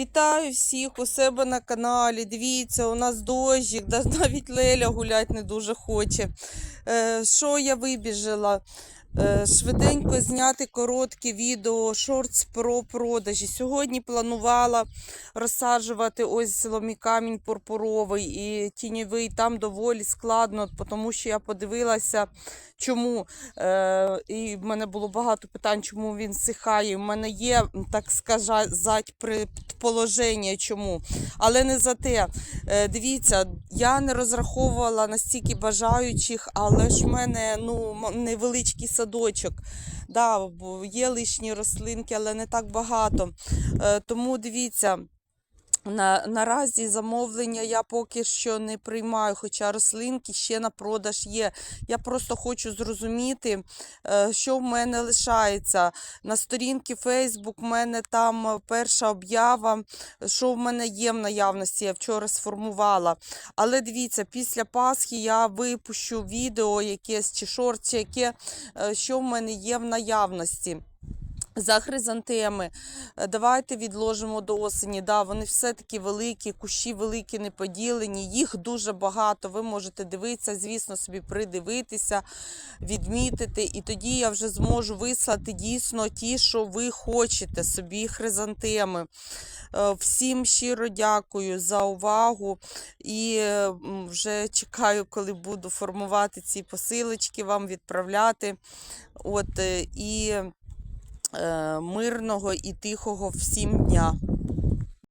Вітаю всіх у себе на каналі. Дивіться, у нас дощик, навіть Леля гулять не дуже хоче. Е, що я вибіжала? Е, швиденько зняти коротке відео шортс про продажі. Сьогодні планувала розсаджувати ось ломі камінь пурпуровий і тіньовий. Там доволі складно, тому що я подивилася, чому. Е, і в мене було багато питань, чому він сихає. У мене є, так сказати, предположення, чому. Але не за те. Е, дивіться, я не розраховувала настільки бажаючих, але ж в мене ну, невеличкий садочок. Да, є лишні рослинки, але не так багато. Е, тому дивіться. На, наразі замовлення я поки що не приймаю, хоча рослинки ще на продаж є. Я просто хочу зрозуміти, е, що в мене лишається. На сторінці Facebook в мене там е, перша об'ява, що в мене є в наявності, я вчора сформувала. Але дивіться, після Пасхи я випущу відео якесь чи шорт, чи яке, е, що в мене є в наявності. За хризантеми. Е, Давайте відложимо до осені. Да, вони все-таки великі, кущі великі, не поділені. Їх дуже багато. Ви можете дивитися, звісно, собі придивитися, відмітити. І тоді я вже зможу вислати дійсно ті, що ви хочете собі хризантеми. Е, Всім щиро дякую за увагу. І е, вже чекаю, коли буду формувати ці посилочки, вам відправляти. От, і Е, мирного і тихого всім дня.